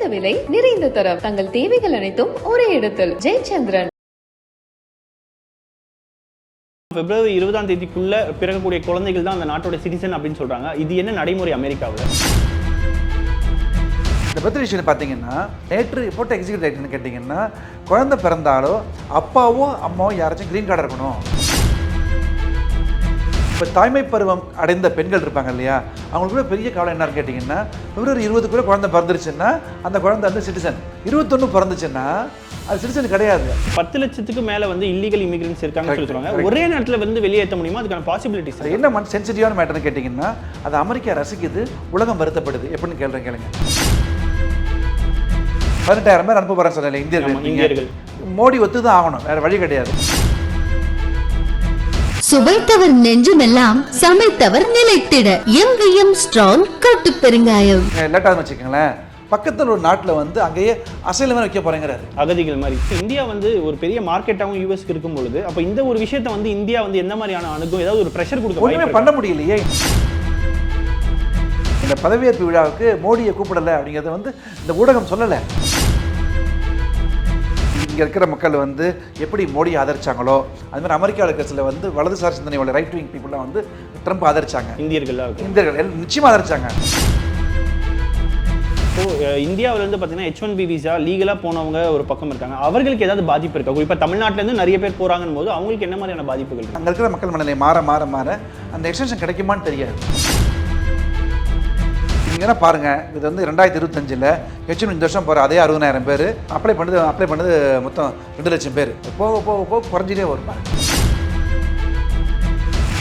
குறைந்த விலை நிறைந்த தரம். தங்கள் தேவைகள் அனைத்தும் ஒரே இடத்தில். ஜெயச்சந்திரன். பிப்ரவரி இருபதாம் தேதிக்குள்ள பிறக்கக்கூடிய குழந்தைகள் தான் அந்த நாட்டோட சிட்டிசன் அப்படின்னு சொல்றாங்க. இது என்ன நடைமுறை அமெரிக்காவில்? இந்த பர்த் விஷயம் பார்த்தீங்கன்னா நேற்று போட்ட எக்ஸிக்யூட் ரைட்னு கேட்டிங்கன்னா குழந்தை பிறந்தாலோ அப்பாவோ அம்மாவோ யாராச்சும் க்ரீன் கார்டு இருக்கணும். இப்போ தாய்மை பருவம் அடைந்த பெண்கள் இருப்பாங்க இல்லையா அவங்களுக்குள்ள பெரிய கவலை என்னன்னு கேட்டிங்கன்னா பிப்ரவரி இருபதுக்குள்ளே குழந்தை பிறந்துருச்சுன்னா அந்த குழந்தை வந்து சிட்டிசன் இருபத்தொன்று பிறந்துச்சுன்னா அது சிட்டிசன் கிடையாது. பத்து லட்சத்துக்கு மேல வந்து இல்லீகல் இமிகிரன்ஸ் இருக்காங்கன்னு சொல்லி சொல்றாங்க ஒரே நேரத்துல வந்து வெளியேற்ற முடியுமா? அதுக்கான பாசிபிலிட்டிஸ் என்ன மண் சென்சிட்டிவான மேட்டர்னு கேட்டிங்கன்னா அது அமெரிக்கா ரசிக்குது உலகம் வருத்தப்படுது. எப்படின்னு கேள்றேன் கேளுங்க. பதினெட்டாயிரம் பேர் அனுப்ப போகிறேன் சொன்னேன் இந்தியர்கள். மோடி ஒத்து தான் ஆகணும் வேற வழி கிடையாது. சுவைத்தவர் நெஞ்சுமெல்லாம் சமைத்தவர் நிலைத்திட. எங்கேயும் ஸ்ட்ராங் கட்டு பெருங்காயம். லேட்டாக வச்சுக்கோங்களேன். பக்கத்தில் ஒரு நாட்டில் வந்து அங்கேயே அசைலமே வைக்க போறேங்கிறாரு. அகதிகள் மாதிரி. இந்தியா வந்து ஒரு பெரிய மார்க்கெட்டாகவும் யூஎஸ்க்கு இருக்கும் பொழுது அப்ப இந்த ஒரு விஷயத்தை வந்து இந்தியா வந்து எந்த மாதிரியான அணுகும் ஏதாவது ஒரு ப்ரெஷர் கொடுக்க ஒன்றுமே வாய்ப்பு பண்ண முடியலையே. இந்த பதவியேற்பு விழாவுக்கு மோடியை கூப்பிடலை அப்படிங்கிறத வந்து இந்த ஊடகம் சொல்லலை. இங்கே இருக்கிற மக்கள் வந்து எப்படி மோடியை ஆதரிச்சாங்களோ அது மாதிரி அமெரிக்காவில் இருக்கிற சில வந்து வலதுசாரி சிந்தனை உள்ள ரைட் விங் பீப்புளாக வந்து ட்ரம்ப் ஆதரிச்சாங்க. இந்தியர்கள் எல்லாம் நிச்சயமாக ஆதரிச்சாங்க. ஸோ இந்தியாவுல இருந்து பார்த்தீங்கன்னா ஹெச் ஒன் பி விசா லீகலாக போனவங்க ஒரு பக்கம் இருக்காங்க. அவர்களுக்கு ஏதாவது பாதிப்பு இருக்கா? குறிப்பாக தமிழ்நாட்டுல இருந்து நிறைய பேர் போறாங்கன்னு போது அவங்களுக்கு என்ன மாதிரியான பாதிப்புகள் அங்கே இருக்கிற மக்கள் மனநிலை மாற மாற மாற அந்த எக்ஸ்டென்ஷன் கிடைக்குமான்னு தெரியாது. நீங்கன்னா பாருங்க இது வந்து ரெண்டாயிரத்தி இருபத்தஞ்சில் ஹெச்எம் இந்த வருஷம் போகிற அதே அறுபதாயிரம் பேர். அப்ளை பண்ணது அப்ளை பண்ணது மொத்தம் ரெண்டு லட்சம் பேர். போக போக போக குறைஞ்சிட்டே வரும்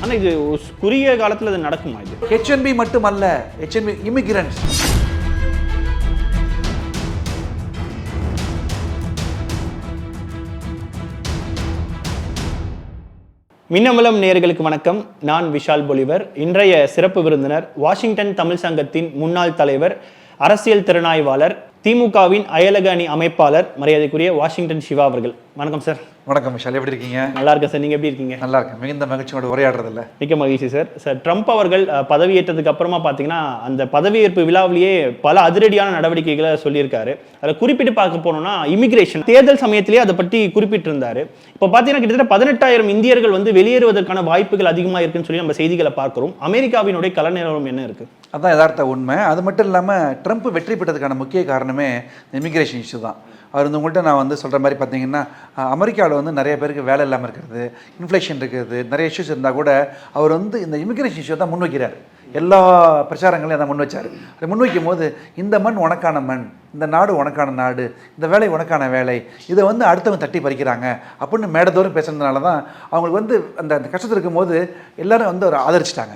ஆனா இது குறுகிய காலத்துல அது நடக்குமா இது? ஹெச்என்பி மட்டுமல்ல ஹெச்என்பி இமிகிரண்ட்ஸ் மின்னமலம் நேர்களுக்கு வணக்கம். நான் விஷால் பொலிவர். இன்றைய சிறப்பு விருந்தினர் வாஷிங்டன் தமிழ் சங்கத்தின் முன்னாள் தலைவர் அரசியல் திறனாய்வாளர் திமுகவின் அயலக அணி அமைப்பாளர் மரியாதைக்குரிய வாஷிங்டன் சிவா அவர்கள். வணக்கம் சார். வணக்கம் விஷால் எப்படி இருக்கீங்க? நல்லா இருக்கேன் சார். நீங்க எப்படி இருக்கீங்க? நல்லா இருக்கேன். மிகுந்த மகிழ்ச்சியோட உரையாடுறதில்ல. மிக்க மகிழ்ச்சி சார். சார் ட்ரம்ப் அவர்கள் பதவியேற்றதுக்கு அப்புறமா பார்த்தீங்கன்னா அந்த பதவியேற்பு விழாவிலேயே பல அதிரடியான நடவடிக்கைகளை சொல்லியிருக்காரு. அதில் குறிப்பிட்டு பார்க்க போனோம்னா இமிகிரேஷன் தேர்தல் சமயத்திலேயே அதை பற்றி குறிப்பிட்டிருந்தாரு. இப்போ பார்த்தீங்கன்னா கிட்டத்தட்ட பதினெட்டாயிரம் இந்தியர்கள் வந்து வெளியேறுவதற்கான வாய்ப்புகள் அதிகமாக இருக்குன்னு சொல்லி நம்ம செய்திகளை பார்க்கிறோம். அமெரிக்காவினுடைய கல நிலவரம் என்ன இருக்கு? அதுதான் யதார்த்த உண்மை. அது மட்டும் இல்லாமல் ட்ரம்ப் வெற்றி பெற்றதுக்கான முக்கிய காரணமே இமிக்ரேஷன் இஷ்யூ தான். அவர் வந்து உங்கள்கிட்ட நான் வந்து சொல்கிற மாதிரி பார்த்தீங்கன்னா அமெரிக்காவில் வந்து நிறைய பேருக்கு வேலை இல்லாமல் இருக்கிறது இன்ஃப்ளேஷன் இருக்கிறது நிறைய இஷ்யூஸ் இருந்தால் கூட அவர் வந்து இந்த இமிக்ரேஷன் இஷ்யூ தான் முன்வைக்கிறார். எல்லா பிரச்சாரங்களையும் அதை முன் வச்சார் அதை முன்வைக்கும் போது இந்த மண் உனக்கான மண் இந்த நாடு உனக்கான நாடு இந்த வேலை உனக்கான வேலை இதை வந்து அடுத்தவங்க தட்டி பறிக்கிறாங்க அப்படின்னு மேடதோறும் பேசுனதுனால தான் அவங்களுக்கு வந்து அந்த அந்த கஷ்டத்தில் இருக்கும்போது எல்லோரும் வந்து அவர் ஆதரிச்சிட்டாங்க.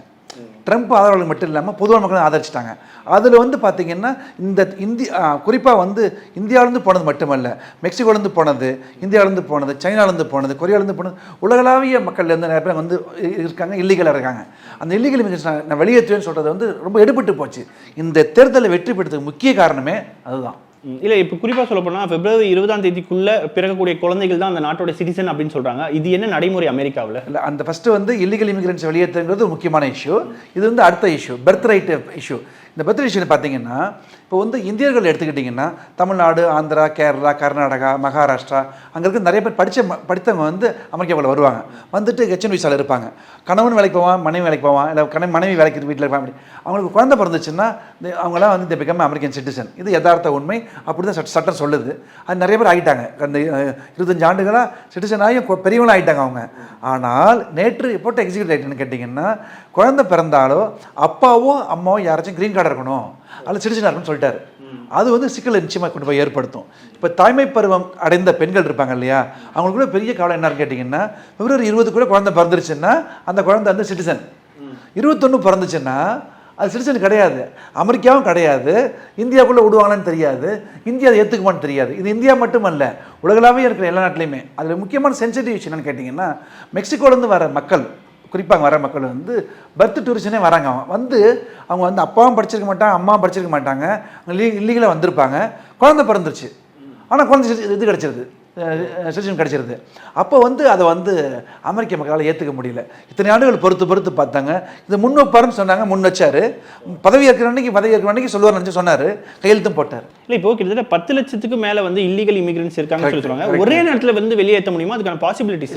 ட்ரம்ப் ஆதரவாளர்கள் மட்டும் இல்லாமல் பொதுவான மக்களும் ஆதரிச்சிட்டாங்க. அதில் வந்து பார்த்தீங்கன்னா இந்த இந்தி குறிப்பாக வந்து இந்தியாவிலேருந்து போனது மட்டுமல்ல மெக்சிகோலேருந்து போனது இந்தியாவிலேருந்து போனது சைனாலேருந்து போனது கொரியாவிலேருந்து போனது உலகளாவிய மக்கள் நிறைய பேர் வந்து இருக்காங்க இல்லீகலாக இருக்காங்க. அந்த இல்லீகல் இமிகிரேஷன் நான் வெளியேற்றுவேன்னு சொல்கிறது வந்து ரொம்ப எடுபட்டு போச்சு. இந்த தேர்தலை வெற்றி பெற்றதுக்கு முக்கிய காரணமே அதுதான். இல்லை இப்போ குறிப்பாக சொல்ல போனால் பிப்ரவரி இருபதாம் தேதிக்குள்ள பிறக்கக்கூடிய குழந்தைகள் தான் அந்த நாட்டோட சிட்டிசன் அப்படின்னு சொல்கிறாங்க இது என்ன நடைமுறை அமெரிக்காவில்? இல்லை அந்த ஃபஸ்ட்டு வந்து இல்லீகல் இமிகிரன்ஸ் வெளியேற்றுங்கிறது முக்கியமான இஷ்யூ இது வந்து அடுத்த இஷ்யூ பர்த் ரைட் இஷ்யூ இந்த பர்த் இஷ்யூ பார்த்தீங்கன்னா இப்போ வந்து இந்தியர்கள் எடுத்துக்கிட்டிங்கன்னா தமிழ்நாடு ஆந்திரா கேரளா கர்நாடகா மகாராஷ்டிரா அங்கே இருக்க நிறைய பேர் படித்த படித்தவங்க வந்து அமெரிக்காவில் வருவாங்க. வந்துட்டு ஹெச்என் விசாவில் இருப்பாங்க. கணவன் வேலைக்கு போவான் மனைவி வேலைக்கு போவான் இல்லை கணவன் மனைவி வேலைக்கு வீட்டில் இருப்பான் அப்படி. அவங்களுக்கு குழந்தை பிறந்துச்சுன்னா அவங்களாம் வந்து இந்த பிகம் அமெரிக்கன் சிட்டிசன் இது யதார்த்த உண்மை. அப்படி தான் சட்டம் சொல்லுது. அது நிறைய பேர் ஆகிட்டாங்க அந்த இருபத்தஞ்சு ஆண்டுகளாக சிட்டிசன் ஆகி பெரியவங்களும் ஆகிட்டாங்க அவங்க. ஆனால் நேற்று போட்டு எக்ஸிக்யூட் ரைட்னு கேட்டிங்கன்னா குழந்தை பிறந்தாலோ அப்பாவோ அம்மாவோ யாராச்சும் க்ரீன் கார்டு இருக்கணும். அதில் இருக்கணும்னு சொல்லிட்டாரு. அது வந்து சிக்கலை நிச்சயமாக கொண்டு போய் ஏற்படுத்தும். இப்போ தாய்மை பருவம் அடைந்த பெண்கள் இருப்பாங்க இல்லையா? அவங்களுக்குள்ள பெரிய கவலை என்னன்னு கேட்டிங்கன்னா பிப்ரவரி இருபதுக்குள்ளே குழந்தை பிறந்துருச்சுன்னா அந்த குழந்தை வந்து சிட்டிசன் இருபத்தொன்று பிறந்துச்சுன்னா அது சிட்டிசன் கிடையாது. அமெரிக்காவும் கிடையாது. இந்தியாவுக்குள்ளே விடுவாங்களான்னு தெரியாது. இந்தியா அதை ஏற்றுக்குமான்னு தெரியாது. இது இந்தியா மட்டுமல்ல உலகளாவே இருக்கிற எல்லா நாட்டிலையுமே. அதில் முக்கியமான சென்சிட்டிவ் விஷயம் என்னன்னு கேட்டிங்கன்னா மெக்சிகோலேருந்து வர மக்கள் குறிப்பாக வர மக்கள் வந்து பர்த் டூரிஸ்டனே வராங்க. அவன் வந்து அவங்க வந்து அப்பாவும் படிச்சிருக்க மாட்டாங்க அம்மாவும் படிச்சிருக்க மாட்டாங்க. லீ இல்லீகலாக வந்திருப்பாங்க. குழந்தை பிறந்துருச்சு. ஆனால் குழந்தை இது- இது கிடச்சிருது. சிட்டிசன் கிடைச்சிருது. அப்போ வந்து அதை வந்து அமெரிக்க மக்களால் ஏற்றுக்க முடியல. இத்தனை ஆண்டுகள் பொறுத்து பொறுத்து பார்த்தாங்க. இது முன் வைப்பாருன்னு சொன்னாங்க முன் வச்சாரு பதவி ஏற்கிற அன்னைக்கு பதவி ஏற்கிற அன்னைக்கு சொல்லுவார் நினச்சி சொன்னார். கையெழுத்தும் போட்டார். இல்ல இப்போ கிட்டத்தட்ட பத்து லட்சத்துக்கு மேல வந்து இல்லீகல் இமிகிரன்ஸ் இருக்காங்கன்னு சொல்லி சொல்றாங்க ஒரே நேரத்துல வந்து வெளியேற்ற முடியுமா? அதுக்கான பாசிபிலிட்டிஸ்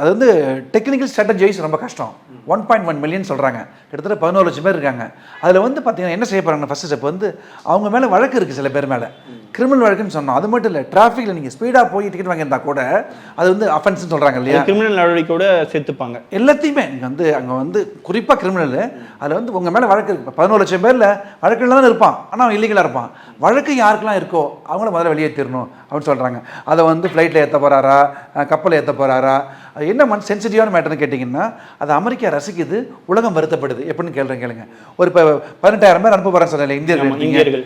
அது வந்து டெக்னிக்கல் ஸ்ட்ராட்டஜைஸ் ரொம்ப கஷ்டம். ஒன் பாயிண்ட் ஒன் மில்லியன் சொல்கிறாங்க கிட்டத்தட்ட பதினோரு லட்சம் பேர் இருக்காங்க. அதில் வந்து பார்த்தீங்கன்னா என்ன செய்ய போகிறாங்க ஃபஸ்ட் ஸ்டெப் வந்து அவங்க மேலே வழக்கு இருக்குது சில பேர் மேலே. கிரிமினல் வழக்குன்னு சொன்னோம். அது மட்டும் இல்லை டிராஃபிக்கில் நீங்கள் ஸ்பீடாக போய் டிக்கெட் வாங்கியிருந்தா கூட அது வந்து அஃபென்ஸ்னு சொல்கிறாங்க இல்லையா? கிரிமினல் நடவடிக்கையோட சேர்த்துப்பாங்க. எல்லாத்தையுமே நீங்கள் வந்து அங்கே வந்து குறிப்பாக கிரிமினல் அதில் வந்து உங்கள் மேலே வழக்கு இருக்கு. பதினோரு லட்சம் பேரில் வழக்கில் தான் இருப்பான். ஆனால் அவன் இல்லீகலாக இருப்பான். வழக்கு யாருக்கெல்லாம் இருக்கோ அவங்கள முதல்ல வெளியேற்றிடணும் அப்படின்னு சொல்கிறாங்க அதை வந்து ஃப்ளைட்டில் ஏற்ற போகிறாரா கப்பலில் ஏற்ற போகிறாரா என்ன மண் சென்சிட்டிவான மேட்டர்னு கேட்டிங்கன்னா அது அமெரிக்கா ரசிக்குது உலகம் வருத்தப்படுது. எப்படின்னு கேளுங்க கேளுங்க. ஒரு இப்போ பதினெட்டாயிரம் பேர் அனுப்ப சொன்னேன் ஆமா, இந்தியர்கள் இந்தியர்கள்.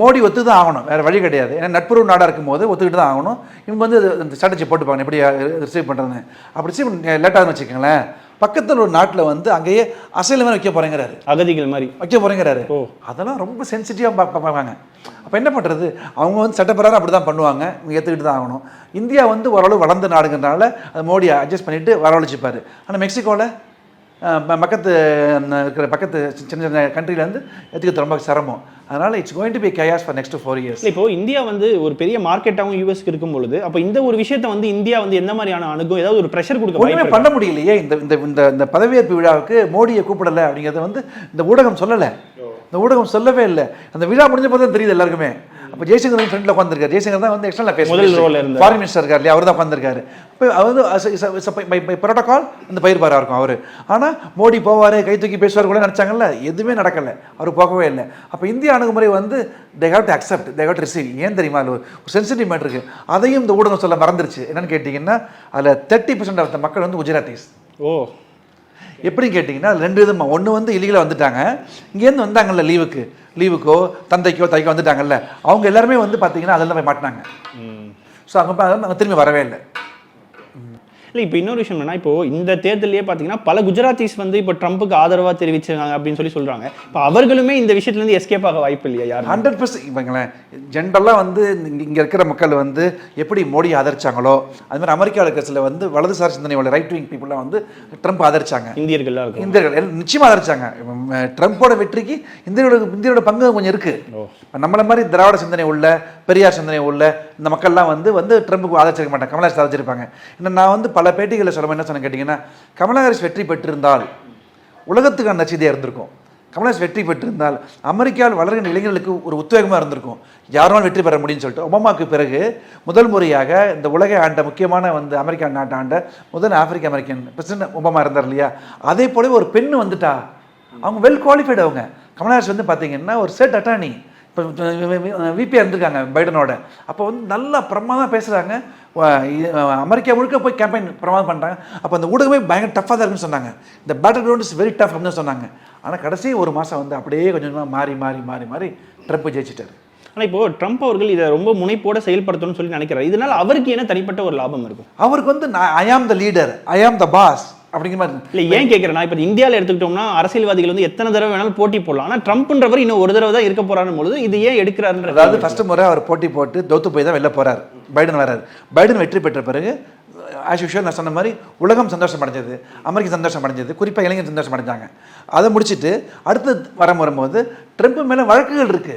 மோடி ஒத்து தான் ஆகணும். வேறு வழி கிடையாது. ஏன்னா நட்புறவு நாடாக இருக்கும்போது ஒத்துக்கிட்டு தான் ஆகணும். இவங்க வந்து இந்த ஸ்ட்ராட்டஜி போட்டுப்பாங்க. எப்படி ரிசீவ் பண்ணுறதுன்னு அப்படி ரிசீவ் லேட்டாகுன்னு வச்சுக்கோங்களேன். பக்கத்தில் ஒரு நாட்டில் வந்து அங்கேயே அசைல மாதிரி வைக்க போகிறேங்கிறாரு அகதிகள் மாதிரி. வைக்க போகிறேங்கிறாரு ஓ. அதெல்லாம் ரொம்ப சென்சிட்டிவாக பார்ப்பாங்க. அப்போ என்ன பண்ணுறது அவங்க வந்து சட்டப்பிரகாரம் அப்படி தான் பண்ணுவாங்க. இவங்க ஏற்றுக்கிட்டு தான் ஆகணும். இந்தியா வந்து ஓரளவு வளர்ந்த நாடுங்கிறனால அது மோடி அட்ஜஸ்ட் பண்ணிட்டு வரவழைச்சிப்பாரு. ஆனால் மெக்சிகோவில் பக்கத்து இருக்கிற பக்கத்து சின்ன சின்ன கண்ட்ரிலேருந்து ஏற்றுக்கிறது ரொம்ப சிரமம். அதனால் it's going to be chaos for next four years இப்போ இந்தியா வந்து ஒரு பெரிய மார்க்கெட்டாகவும் யூஎஸ்க்கு இருக்கும் பொழுது அப்போ இந்த ஒரு விஷயத்தை வந்து இந்தியா வந்து எந்த மாதிரியான அணுகும் ஏதாவது ஒரு ப்ரெஷர் கொடுக்க ஒன்றுமே பண்ண முடியலையே. இந்த இந்த இந்த இந்த பதவியேற்பு விழாவுக்கு மோடியை கூப்பிடல அப்படிங்கிறத வந்து இந்த ஊடகம் சொல்லலை. இந்த ஊடகம் சொல்லவே இல்லை. அந்த விழா முடிஞ்ச போது தான் தெரியுது எல்லாருக்குமே. அப்போ ஜெய்சங்கர் ஃப்ரெண்டில் உட்காந்துருக்காரு ஜெய்சங்கர் தான் வந்து எக்ஸ்டர்னல் பேச முதல் role ல இருந்தாரு. ஃபாரின் மினிஸ்டர் இருக்கார் இல்லையா அவர் தான் உட்காந்துருக்காரு இப்போ வந்து ப்ரோட்டோகால் இந்த பயிர்பாராக இருக்கும் அவர். ஆனால் மோடி போவார் கை தூக்கி பேசுவார் கூட நினச்சாங்கல்ல எதுவுமே நடக்கலை. அவர் போகவே இல்லை. அப்போ இந்திய அணுகுமுறை வந்து they have to accept they have to receive ஏன் தெரியுமா? அதில் ஒரு சென்சிட்டிவ் மேட்டர் இருக்குது அதையும் இந்த ஊடகம் சொல்ல மறந்துருச்சு. என்னன்னு கேட்டிங்கன்னா அதில் தேர்ட்டி பர்சன்ட் ஆஃப் த மக்கள் வந்து குஜராத்திஸ். ஓ. எப்படி கேட்டிங்கன்னா ரெண்டு விதமாக ஒன்று வந்து இல்லீகலாக வந்துட்டாங்க. இங்கேருந்து வந்தாங்கல்ல லீவுக்கு. லீவுக்கோ தந்தைக்கோ தைக்கோ வந்துட்டாங்கல்ல. அவங்க எல்லாருமே வந்து பார்த்தீங்கன்னா அதெல்லாம் போய் மாட்டினாங்க. ஸோ அங்கே அவங்க திரும்பி வரவே இல்லை. இல்ல இப்போ இன்னொரு விஷயம் என்னன்னா இப்போ இந்த தேர்தலையே பார்த்தீங்கன்னா பல குஜராத்திஸ் வந்து இப்போ ட்ரம்ப்புக்கு ஆதரவா தெரிவிச்சிருக்காங்க அப்படின்னு சொல்லி சொல்றாங்க. இப்போ அவர்களுமே இந்த விஷயத்துல இருந்து எஸ்கேப் ஆக வாய்ப்பு இல்லையா யாரும்? ஹண்ட்ரட் பர்சன்ட் இவங்களேன் ஜென்ரலாக வந்து இங்கே இருக்கிற மக்கள் வந்து எப்படி மோடி ஆதரிச்சாங்களோ அது மாதிரி அமெரிக்காவில் இருக்கிற சில வந்து வலதுசாரி சிந்தனை உள்ள ரைட் விங் பீப்புளாக வந்து ட்ரம்ப் ஆதரிச்சாங்க. இந்தியர்கள் எல்லாம் நிச்சயமா ஆதரிச்சாங்க. ட்ரம்ப்போட வெற்றிக்கு இந்தியோட இந்தியோட பங்கு கொஞ்சம் இருக்கு. இப்ப நம்மள மாதிரி திராவிட சிந்தனை உள்ள பெரியார் சிந்தனை உள்ள இந்த மக்கள்லாம் வந்து வந்து ட்ரம்ப்புக்கு ஆதரிச்சிருக்க மாட்டாங்க. கமலஹாரிஸ் ஆதரிச்சிருப்பாங்க. நான் வந்து பல பேட்டிகளில் சொல்ல என்ன சொன்ன கேட்டிங்கன்னா கமலஹாரிஸ் வெற்றி பெற்றிருந்தால் உலகத்துக்கான நச்சதியாக இருந்திருக்கும். கமலஹாரிஸ் வெற்றி பெற்றிருந்தால் அமெரிக்காவில் வளர்கின்ற இளைஞர்களுக்கு ஒரு உத்வேகமாக இருந்திருக்கும். யாராலும் வெற்றி பெற முடியும்னு சொல்லிட்டு. ஒபாமாவுக்கு பிறகு முதல் முறையாக இந்த உலகை ஆண்ட முக்கியமான வந்து அமெரிக்கா நாட்டை ஆண்ட முதல் ஆப்பிரிக்க அமெரிக்கன் பிரசிடன்ட் ஒபாமா இருந்தார் இல்லையா? அதே போலவே ஒரு பெண் வந்துட்டா. அவங்க வெல் குவாலிஃபைடு அவங்க. கமலஹாரிஸ் வந்து பார்த்தீங்கன்னா ஒரு செட் அட்டானி இப்போ விபியாக இருந்திருக்காங்க பைடனோட. அப்போ வந்து நல்லா பிரமாதம் பேசுகிறாங்க அமெரிக்கா முழுக்க போய் கேம்பெயின் பிரமாதம் பண்ணுறாங்க அப்போ அந்த ஊடகமே பயங்கர டஃப்பாக தான் இருக்குன்னு சொன்னாங்க. இந்த batter ground is very tough அப்படின்னு சொன்னாங்க. ஆனால் கடைசி ஒரு மாதம் வந்து அப்படியே கொஞ்சம் கொஞ்சமாக மாறி மாறி மாறி மாறி ட்ரம்ப் ஜெயிச்சிட்டாரு. ஆனா இப்போ ட்ரம்ப் அவர்கள் இதை ரொம்ப முனைப்போட செயல்படுத்தணும்னு சொல்லி நினைக்கிறார். இதனால அவருக்கு என்ன தனிப்பட்ட ஒரு லாபம் இருக்கும்? அவருக்கு வந்து ஐ ஆம் த லீடர் ஐ ஆம் த பாஸ் அப்படிங்கிற மாதிரி. இல்ல ஏன் கேட்கறேன் இப்போ இந்தியாவில் எடுத்துக்கிட்டோம்னா அரசியல்வாதிகள் வந்து எத்தனை தடவை வேணாலும் போட்டி போடலாம். ஆனா ட்ரம்ப்ன்றவர் இன்னும் ஒரு தடவை தான் இருக்க போறாருன்னு பொழுது இது ஏன் எடுக்கிறாருன்ற அதாவது ஃபர்ஸ்ட் முறை அவர் போட்டி போட்டு தோத்து போய் தான் வெளில போறார். பைடன் வராரு. பைடன் வெற்றி பெற்ற பிறகு ஆஸ் யூஷுவல் நான் சொன்ன மாதிரி உலகம் சந்தோஷம் அடைஞ்சது அமெரிக்கா சந்தோஷம் அடைஞ்சது குறிப்பாக இளைஞர் சந்தோஷம் அடைஞ்சாங்க. அதை முடிச்சுட்டு அடுத்து வர வரும்போது ட்ரம்ப் மேலே வழக்குகள் இருக்கு.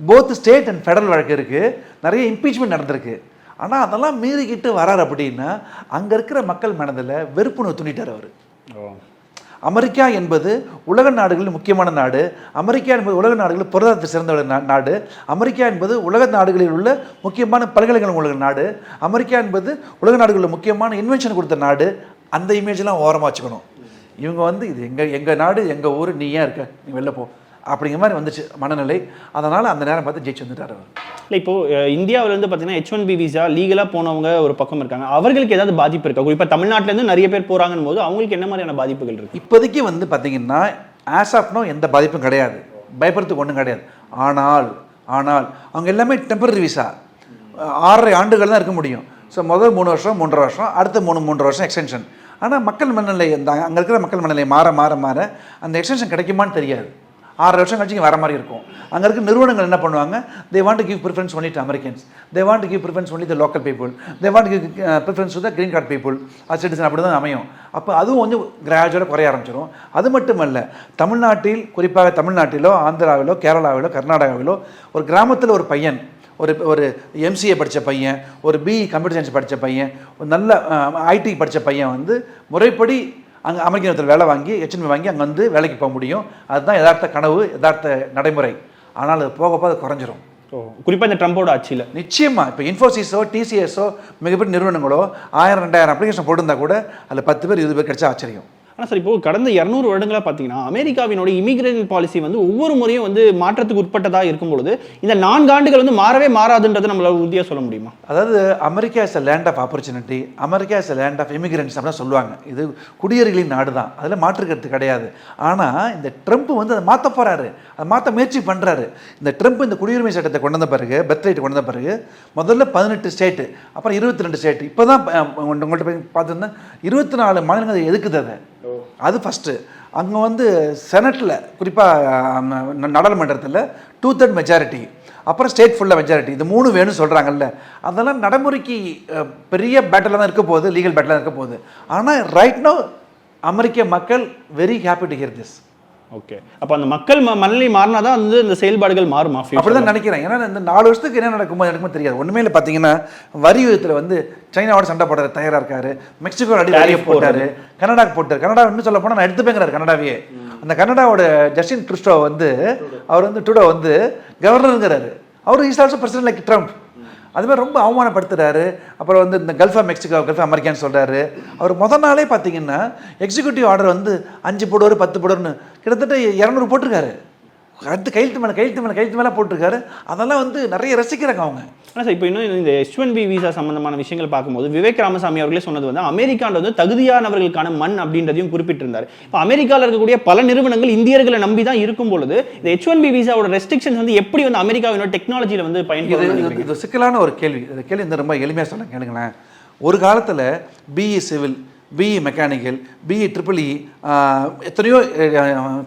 போத் ஸ்டேட் அண்ட் ஃபெடரல் வழக்கு இருக்கு. நிறைய இம்பீச்மெண்ட் நடந்திருக்கு. ஆனால் அதெல்லாம் மீறிக்கிட்டு வரார் அப்படின்னா அங்கே இருக்கிற மக்கள் மனதில் வெறுப்புணர்வு துணிட்டார் அவர். அமெரிக்கா என்பது உலக நாடுகளில் முக்கியமான நாடு. அமெரிக்கா என்பது உலக நாடுகளில் பொருளாதாரத்தை சிறந்த நாடு. அமெரிக்கா என்பது உலக நாடுகளில் உள்ள முக்கியமான பல்கலைக்கழகம் உள்ள நாடு. அமெரிக்கா என்பது உலக நாடுகளில் முக்கியமான இன்வென்ஷன் கொடுத்த நாடு. அந்த இமேஜ்லாம் ஓரமாக வச்சுக்கணும். இவங்க வந்து இது எங்கள் எங்கள் நாடு எங்கள் ஊர் நீ ஏன் இருக்க? நீ வெளில போ. அப்படிங்கிற மாதிரி வந்துச்சு மனநிலை. அதனால் அந்த நேரம் பார்த்து ஜெயிச்சு வந்துட்டார் அவர். இல்லை இப்போ அஹ், இந்தியாவுல இருந்து பார்த்தீங்கன்னா ஹெச் ஒன் பி விசா லீகலாக போனவங்க ஒரு பக்கம் இருக்காங்க. அவர்களுக்கு ஏதாவது பாதிப்பு இருக்கா? குறிப்பாக தமிழ்நாட்டுல இருந்து நிறைய பேர் போறாங்கன்னு போது அவங்களுக்கு என்ன மாதிரியான பாதிப்புகள் இருக்கு? இப்போதைக்கு வந்து பார்த்தீங்கன்னா ஆஸ் ஆஃப் நோ எந்த பாதிப்பும் கிடையாது. பயப்படுறதுக்கு ஒன்றும் கிடையாது. ஆனால் ஆனால் அவங்க எல்லாமே டெம்பரரி விசா ஆறரை ஆண்டுகள் தான் இருக்க முடியும். ஸோ முதல் மூணு வருஷம் மூன்றரை வருஷம் அடுத்த மூணு மூன்றரை வருஷம் எக்ஸ்டென்ஷன் ஆனால் மக்கள் மனநிலை இந்த அங்கே இருக்கிற மக்கள் மனநிலை மாற மாற மாற அந்த எக்ஸ்டென்ஷன் கிடைக்குமான்னு தெரியாது. ஆறு வருஷம் கழிச்சு வர மாதிரி இருக்கும். அங்கே இருக்க நிறுவனங்கள் என்ன பண்ணுவாங்க? They want give preference only to Americans they want give preference only the local people they want give preference to the green card people அது சிட்டிசன் அப்படி தான் அமையும். அப்போ அதுவும் கொஞ்சம் கிராஜுவலாக குறைய ஆரம்பிச்சிடும் அது மட்டுமல்ல தமிழ்நாட்டில் குறிப்பாக தமிழ்நாட்டிலோ ஆந்திராவிலோ கேரளாவிலோ கர்நாடகாவிலோ ஒரு கிராமத்தில் ஒரு பையன் ஒரு ஒரு எம்சிஏ படித்த பையன் ஒரு பிஇ கம்ப்யூட்டர் சயின்ஸ் படித்த பையன் ஒரு நல்ல ஐடி படித்த பையன் வந்து முறைப்படி அங்கே அமெரிக்க நிறுவனத்தில் வேலை வாங்கி ஹெச்என்பி வாங்கி அங்கே வந்து வேலைக்கு போக முடியும். அதுதான் யதார்த்த கனவு யதார்த்த நடைமுறை. ஆனால் அது போக போக அது குறைஞ்சிரும். ஓ குறிப்பா இந்த ட்ரம்போட ஆட்சியில. நிச்சயமா. இப்போ இன்ஃபோசிஸோ டிசிஎஸோ மிகப்பெரிய நிறுவனங்களோ ஆயிரம் ரெண்டாயிரம் அப்ளிகேஷன் போட்டிருந்தா கூட அதில் பத்து பேர் இருபது பேர் கிடைச்சா ஆச்சரியம். ஆனால் சார் இப்போ கடந்த இரநூறு வருடங்களாக பார்த்தீங்கன்னா அமெரிக்காவினுடைய இமிகிரேஷன் பாலிசி வந்து ஒவ்வொரு முறையும் வந்து மாற்றத்துக்கு உட்பட்டதாக இருக்கும் பொழுது இந்த நான்கு ஆண்டுகள் வந்து மாறவே மாறாதுன்றதை நம்மளால உறுதியாக சொல்ல முடியுமா? அதாவது America is a land of opportunity America is a land of immigrants அப்படின்னு சொல்லுவாங்க. இது குடியேறிகளின் நாடு தான் அதில் மாற்றுக்கிறது கிடையாது. ஆனால் இந்த ட்ரம்ப் வந்து அதை மாற்ற போகிறாரு அதை மாற்ற முயற்சி பண்ணுறாரு இந்த ட்ரம்ப் இந்த குடியுரிமை சட்டத்தை கொண்டு வந்த பிறகு பெர்த் ரைட் கொண்டு வந்த பிறகு முதல்ல பதினெட்டு ஸ்டேட்டு அப்புறம் இருபத்தி ரெண்டு ஸ்டேட் இப்போ தான் உங்கள்கிட்ட போய் பார்த்துருந்தேன். இருபத்தி நாலு மாநிலங்கள் எதுக்குது அதை? அது ஃபஸ்ட்டு அங்கே வந்து செனட்டில் குறிப்பாக நாடாளுமன்றத்தில் டூ தேர்ட் மெஜாரிட்டி அப்புறம் ஸ்டேட் ஃபுல்லாக மெஜாரிட்டி இது மூணு வேணும்னு சொல்கிறாங்கல்ல அதெல்லாம் நடைமுறைக்கு பெரிய பேட்டில் தான் இருக்க போகுது லீகல் பேட்டில் தான் இருக்க போகுது. ஆனால் ரைட் நோ அமெரிக்க மக்கள் very happy to hear this okay அப்ப அந்த மக்கள் ம- மனநிலை மாறினாதான் வந்து இந்த செயல்பாடுகள் மாறுமா? அப்படி தான் நினைக்கிறேன். ஏன்னா இந்த நாலு வருஷத்துக்கு என்ன நடக்குமோ எனக்குமே தெரியாது. ஒன்றுமே இல்லை பார்த்தீங்கன்னா வரி விதத்தில் வந்து சைனாவோட சண்டை போடுற தயாராக இருக்காரு. மெக்சிகோ அடி வரியை போட்டாரு. கனடாக்கு போட்டாரு. கனடா இன்னும் சொல்ல போனால் நான் எடுத்துப்பேங்கிறாரு கனடாவையே. அந்த கனடாவோட ஜஸ்டின் ட்ருஸ்டோ வந்து அவர் வந்து டுடோ வந்து கவர்னருங்கிறாரு அவர் is also president like Trump அது மாதிரி ரொம்ப அவமானப்படுத்துகிறாரு அப்புறம் வந்து இந்த கல்ஃப் ஆஃப் மெக்சிகோ கல்ஃப் அமெரிக்கான்னு சொல்கிறாரு அவர் முத நாளே பார்த்தீங்கன்னா எக்ஸிக்யூட்டிவ் ஆர்டர் வந்து அஞ்சு போடுவார் பத்து போடுவார்னு கிட்டத்தட்ட இரநூறு போட்டிருக்காரு. அடுத்து கையெழுத்து மேலே கையெழுத்து மேலே கையெழுத்து மேலே போட்டிருக்காரு. அதெல்லாம் வந்து நிறைய ரசிக்கிறாங்க அவங்க. ஆனா சார் இப்போ இன்னும் இந்த ஒன் பி விசா சம்பந்தமான விஷயங்கள் பார்க்கும்போது விவேக் ராமசாமி அவர்களே சொன்னது வந்து அமெரிக்கான்றது வந்து தகுதியானவர்களுக்கான மண் அப்படின்றதையும் குறிப்பிட்டிருந்தார். இப்போ அமெரிக்காவில் இருக்கக்கூடிய பல நிறுவனங்கள் இந்தியர்களை நம்பி தான் இருக்கும் பொழுது இந்த எச் ஒன் பி விசாவோட ரெஸ்ட்ரிக்ஷன்ஸ் வந்து எப்படி வந்து அமெரிக்காவினோட டெக்னாலஜியில் வந்து பயன்படுது இது- இது சிக்கலான ஒரு கேள்வி. இந்த கேள்வி இந்த ரொம்ப எளிமையாக சொல்ல கேளுங்களேன். ஒரு காலத்தில் BE civil BE mechanical BE triple E எத்தனையோ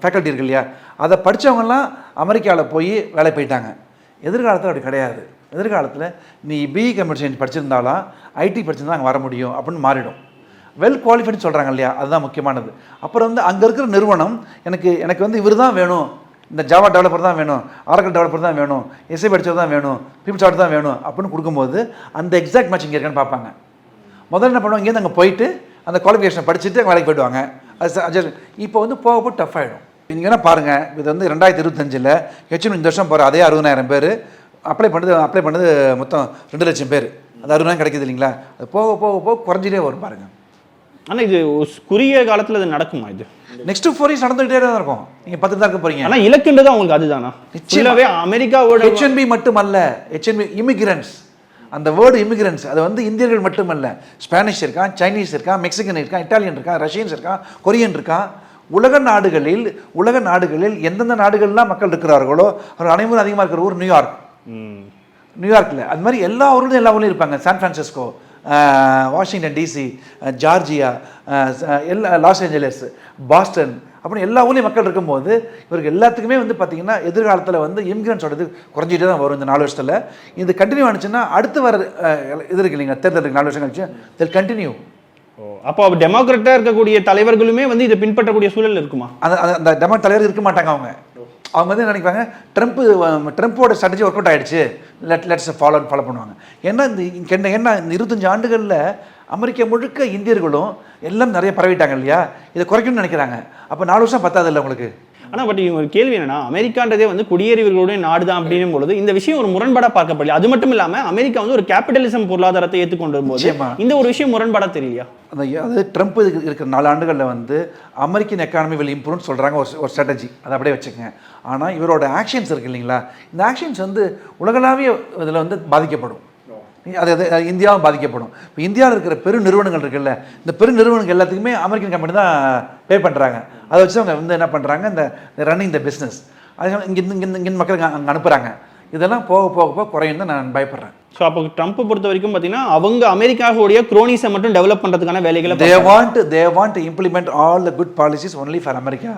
ஃபேக்கல்ட்டி இருக்கு இல்லையா? அதை படித்தவங்கலாம் அமெரிக்காவில் போய் வேலை போயிட்டாங்க. எதிர்காலத்தில் அப்படி கிடையாது. எதிர்காலத்தில் நீ பிஇ கம்ப்யூட்டர் சயின்ஸ் படிச்சிருந்தாலும் ஐடி படிச்சிருந்தா அங்கே வர முடியும் அப்படின்னு மாறிடும். வெல் குவாலிஃபைடு சொல்கிறாங்க இல்லையா? அதுதான் முக்கியமானது. அப்புறம் வந்து அங்கே இருக்கிற நிறுவனம் எனக்கு எனக்கு வந்து இவர் தான் வேணும். இந்த ஜாவா டெவலப்பர் தான் வேணும். ஆரக்கல் டெவலப்பர் தான் வேணும். எஸ்ஐ படிச்சவர் தான் வேணும். பீப்புள் சார்ட் தான் வேணும் அப்படின்னு கொடுக்கும்போது அந்த எக்ஸாக்ட் மேட்ச் இங்கே இருக்கான்னு பார்ப்பாங்க. முதல்ல என்ன பண்ணுவாங்க? இங்கேருந்து அங்கே போயிட்டு அந்த குவாலிஃபிகேஷன் படிச்சுட்டு அங்க வேலைக்கு போயிடுவாங்க. அது இப்போ வந்து போக போக டஃப் ஆகிடும் நீங்கள் என்ன பாருங்கள் இது வந்து ரெண்டாயிரத்தி இருபத்தஞ்சில் ஹெச்எம் இந்த வருஷம் போகிற அதே அறுபதாயிரம் பேர் அப்ளை பண்ணது அப்ளை பண்ணது மொத்தம் ரெண்டு லட்சம் பேர். அது அறுபதாயிரம் கிடைக்குது இல்லைங்களா? அது போக போக போக குறைஞ்சிட்டே வரும் பாருங்கள் ஆனா இது குறுகிய காலத்துல இது நடக்குமா இது? நெக்ஸ்ட் ஃபோர் இயர்ஸ் நடந்துகிட்டே தான் இருக்கும். நீங்கள் பத்து தான் இருக்க போகிறீங்க ஆனா இலக்குன்றது அவங்களுக்கு அதுதானா? நிச்சயமா. ஃபுல்லாவே அமெரிக்காவோட ஹெச்என்பி மட்டுமல்ல ஹெச்என்பி இமிகிரன்ஸ் அந்த வேர்டு இமிகிரன்ஸ் அது வந்து இந்தியர்கள் மட்டுமல்ல. ஸ்பானிஷ் இருக்கான் சைனீஸ் இருக்கான் மெக்சிகன் இருக்கான் இட்டாலியன் இருக்கான் ரஷ்யன்ஸ் இருக்கான் கொரியன் இருக்கான் உலக நாடுகளில் உலக நாடுகளில் எந்தெந்த நாடுகள்லாம் மக்கள் இருக்கிறார்களோ அவர் அனைவரும் அதிகமாக இருக்கிற ஊர் நியூயார்க். நியூயார்க்கில் அது மாதிரி எல்லா ஊர்லையும் எல்லா ஊர்லையும் இருப்பாங்க. San Francisco Washington DC Georgia எல்லா லாஸ் ஏஞ்சலஸ் பாஸ்டன் அப்படின்னு எல்லா ஊர்லேயும் மக்கள் இருக்கும்போது இவருக்கு எல்லாத்துக்குமே வந்து பார்த்தீங்கன்னா எதிர்காலத்தில் வந்து இமிகிரன்ஸோட குறைஞ்சிட்டே தான் வரும் இந்த நாலு வருஷத்தில். இது கண்டினியூ ஆனிச்சுன்னா அடுத்து வர இது இருக்கு இல்லைங்க தேர்தல் இருக்கு நாலு வருஷம் கழிச்சு தில் கண்டினியூ ஓ, அப்போ டெமோக்ராட்டா இருக்கக்கூடிய தலைவர்களுமே வந்து இதை பின்பற்றக்கூடிய சூழல் இருக்குமா? அந்த அந்த- டெமோ தலைவர் இருக்க மாட்டாங்க அவங்க. அவங்க வந்து என்ன நினைப்பாங்க ட்ரம்ப் ட்ரம்ப்போட ஸ்ட்ராட்டஜி ஒர்க் அவுட் ஆயிடுச்சு. லெட் லெட்ஸ் ஃபாலோ ஃபாலோ பண்ணுவாங்க. ஏன்னா இந்த என்ன இந்த இருபத்தஞ்சு ஆண்டுகளில் அமெரிக்கா முழுக்க இந்தியர்களும் எல்லாம் நிறைய பரவிட்டாங்க இல்லையா? இதை குறைக்கணும்னு நினைக்கிறாங்க. அப்போ நாலு வருஷம் பத்தாது இல்லை உங்களுக்கு? ஆனா பட் இவங்க ஒரு கேள்வி என்னன்னா அமெரிக்கான்றதே வந்து குடியேறியவர்களுடைய நாடு தான் அப்படின்னும் பொழுது இந்த விஷயம் ஒரு முரண்பாடா பார்க்கப்படல அது மட்டும் இல்லாம அமெரிக்கா வந்து ஒரு கேபிட்டலிசம் பொருளாதாரத்தை ஏற்றுக்கொண்டு போது நிச்சயமா. இந்த ஒரு விஷயம் முரண்பாடா தெரியலையா? அந்த அது ட்ரம்ப் இருக்கிற நாலு ஆண்டுகளில் வந்து அமெரிக்கன் எக்கானமி வில் இம்ப்ரூவ்னு சொல்கிறாங்க ஒரு ஒரு ஸ்ட்ராட்டஜி அதை அப்படியே வச்சுக்கங்க. ஆனால் இவரோட ஆக்ஷன்ஸ் இருக்கு இல்லைங்களா? இந்த ஆக்ஷன்ஸ் வந்து உலகளாவிய இதில் வந்து பாதிக்கப்படும். அது அது இந்தியாவும் பாதிக்கப்படும். இப்போ இந்தியாவில் இருக்கிற பெரு நிறுவனங்கள் இருக்குல்ல இந்த பெரு நிறுவனங்கள் எல்லாத்துக்குமே அமெரிக்கன் கம்பெனி தான் பே பண்ணுறாங்க அதை வச்சு அவங்க வந்து என்ன பண்ணுறாங்க இந்த ரன்னிங் த பிஸ்னஸ் அது இங்கே இங்கே இங்கே மக்களுக்கு அங்கே அனுப்புகிறாங்க இதெல்லாம் போக போக போக குறையும் தான் நான் பயப்படுறேன். ஸோ அப்போ ட்ரம்ப் பொறுத்த வரைக்கும் பார்த்தீங்கன்னா அவங்க அமெரிக்காவுடைய குரோனிஸை மட்டும் டெவலப் பண்றதுக்கான வேலைகளை want they want to implement all the good policies only for america.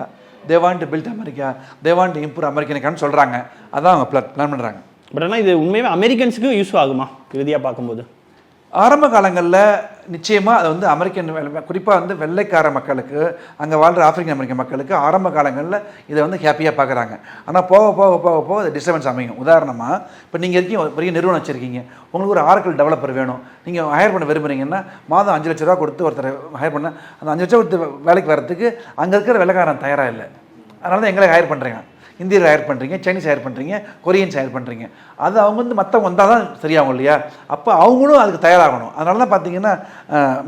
They want to build America they want improve அமெரிக்கனுக்கான்னு சொல்கிறாங்க அதான் அவங்க பிளான் பிளான் பண்ணுறாங்க பட் ஆனால் இது உண்மையாவே அமெரிக்கன்ஸுக்கு யூஸ் ஆகுமா? இறுதியாக பார்க்கும்போது? ஆரம்ப காலங்களில் நிச்சயமாக அது வந்து அமெரிக்கன் குறிப்பாக வந்து வெள்ளைக்கார மக்களுக்கு அங்கே வாழ்கிற ஆப்பிரிக்கன் அமெரிக்க மக்களுக்கு ஆரம்ப காலங்களில் இதை வந்து ஹாப்பியாக பார்க்குறாங்க. ஆனால் போக போக போக போக அது டிஸ்டர்பன்ஸ் அமையும். உதாரணமாக இப்போ நீங்கள் இருக்கீங்க ஒரு பெரிய நிறுவனம் வச்சுருக்கீங்க? உங்களுக்கு ஒரு ஆர்கல் டெவலப்பர் வேணும். நீங்கள் ஹையர் பண்ண விரும்புகிறீங்கன்னா மாதம் அஞ்சு லட்ச ரூபா கொடுத்து ஒருத்தர் ஹையர் பண்ண அந்த அஞ்சு லட்சம் கொடுத்து வேலைக்கு வர்றதுக்கு அங்கே இருக்கிற வெள்ளைக்காரன் தயாராக இல்லை. அதனால தான் எங்களை ஹையர் பண்ணுறேங்க இந்தியர்கள் ஹையர் பண்ணுறீங்க சைனீஸ் ஹையர் பண்ணுறீங்க கொரியன்ஸ் ஹையர் பண்ணுறீங்க அது அவங்க வந்து மற்றவங்க வந்தால் தான் சரியாகும் இல்லையா? அப்போ அவங்களும் அதுக்கு தயாராகணும். அதனால தான் பார்த்தீங்கன்னா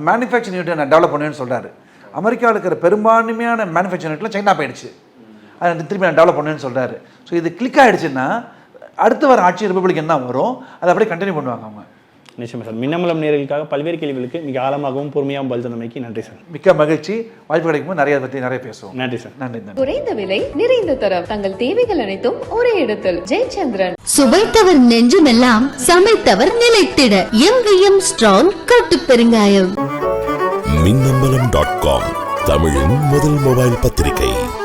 மேனுஃபேக்சரிங் யூனிட் நான் டெவலப் பண்ணுவேன்னு சொல்கிறாரு அமெரிக்காவில் இருக்கிற பெரும்பான்மையான மேனுஃபேக்சரிங் யூனிட்லாம் சைனா போயிடுச்சு. அதை திருப்பி நான் டெவலப் பண்ணுவேன்னு சொல்கிறாரு ஸோ இது கிளிக் ஆகிடுச்சுன்னா அடுத்து வர ஆட்சி ரிப்பப்ளிக் என்ன வரும். அதை அப்படியே கண்டினியூ பண்ணுவாங்க அவங்க. நிச்சயமா சார். மின்னமலம் நேர்களுக்காக பல்வேறு கேள்விகளுக்கு மிக ஆழமாகவும் பொறுமையாகவும் பதில் தந்தமைக்கு நன்றி சார். மிக்க மகிழ்ச்சி. வாய்ப்பு கிடைக்கும்போது நிறைய பற்றி நிறைய பேசுவோம். நன்றி சார். நன்றி நன்றி. குறைந்த விலை நிறைந்த தரம். தங்கள் தேவைகள் அனைத்தும் ஒரே இடத்தில். ஜெயச்சந்திரன். சுவைத்தவர் நெஞ்சுமெல்லாம் சமைத்தவர் நிலைத்திட. எங்கேயும் ஸ்ட்ராங் கட்டு பெருங்காயம் மின்னம்பலம் டாட் காம் தமிழின் முதல் மொபைல் பத்திரிகை.